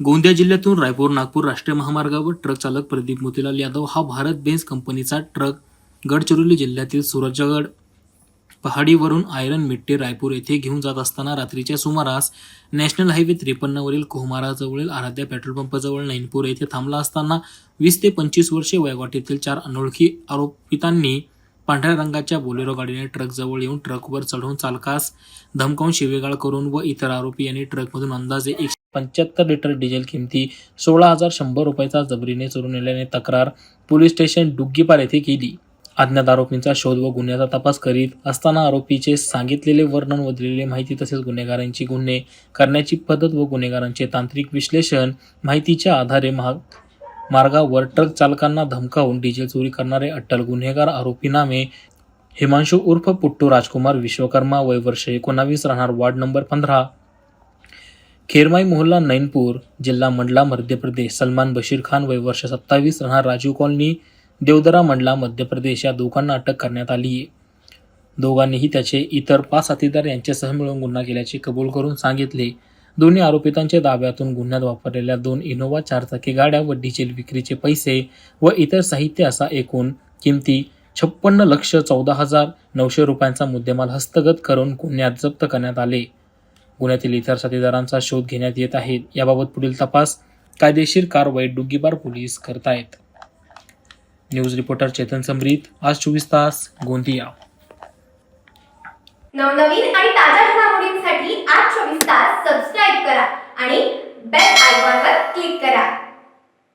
गोंदिया जिल्ह्यातून रायपूर नागपूर राष्ट्रीय महामार्गावर ट्रक चालक प्रदीप मोतीलाल यादव हा भारत बेन्स कंपनीचा ट्रक गडचिरोली जिल्ह्यातील सूरजगड पहाडीवरून आयरन मिट्टी रायपूर येथे घेऊन जात असताना रात्रीच्या सुमारास नॅशनल हायवे त्रेपन्नवरील कोहमाराजवळील आराध्या पेट्रोल पंपाजवळ नैनपूर येथे थांबला असताना वीस ते पंचवीस वर्षे वयोगटातील चार अनोळखी आरोपितांनी पांढऱ्या रंगाच्या बोलेरो गाडीने ट्रकजवळ येऊन ट्रकवर चढवून चालकास धमकावून शिवेगाळ करून व इतर आरोपी यांनी ट्रकमधून अंदाजे एक पंच्याहत्तर लिटर डिझेल किमती सोळा हजार शंभर रुपयाचा जबरीने चोरून नेल्याने तक्रार पोलीस स्टेशन डुग्गीपार येथे केली. अज्ञात आरोपींचा शोध व गुन्ह्याचा तपास करीत असताना आरोपीचे सांगितलेले वर्णन व दिलेली माहिती तसेच गुन्हेगारांची गुन्हे करण्याची पद्धत व गुन्हेगारांचे तांत्रिक विश्लेषण माहितीच्या आधारे महा मार्गावर ट्रक चालकांना धमकावून डिझेल चोरी करणारे अट्टल गुन्हेगार आरोपी नामे हिमांशू उर्फ पुट्टू राजकुमार विश्वकर्मा वय वर्ष एकोणावीस राहणार वार्ड नंबर पंधरा. खेरमाई मोहल्ला नैनपूर जिल्हा मंडला मध्य प्रदेश. सलमान बशीर खान वय वर्ष सत्तावीस राहणार राजीव कॉलनी देवदरा मंडला मध्य प्रदेश. या दोघांना अटक करण्यात आली. आहे दोघांनीही त्याचे इतर पाच साथीदार यांच्यासह मिळून गुन्हा केल्याचे कबूल करून सांगितले. दोन्ही आरोपितांच्या ताब्यातून गुन्ह्यात वापरलेल्या दोन इनोव्हा चारचाकी गाड्या व डिझेल विक्रीचे पैसे व इतर साहित्य असा एकूण किमती छप्पन्न लक्ष चौदा हजार नऊशे रुपयांचा मुद्देमाल हस्तगत करून गुन्ह्यात जप्त करण्यात आले. गुन्ह्यातील इतर साथीदारांचा शोध घेण्यात येत आहे. याबाबत पुढील तपास कायदेशीर कारवाई डुग्गीबार पोलीस करत आहेत न्यूज रिपोर्टर चेतन समरीत आज चोवीस तास गोंदिया. नवनवीन आणि ताज्या घडामोडींसाठी आज चोवीस तास सबस्क्राईब करा आणि बेल आयकॉन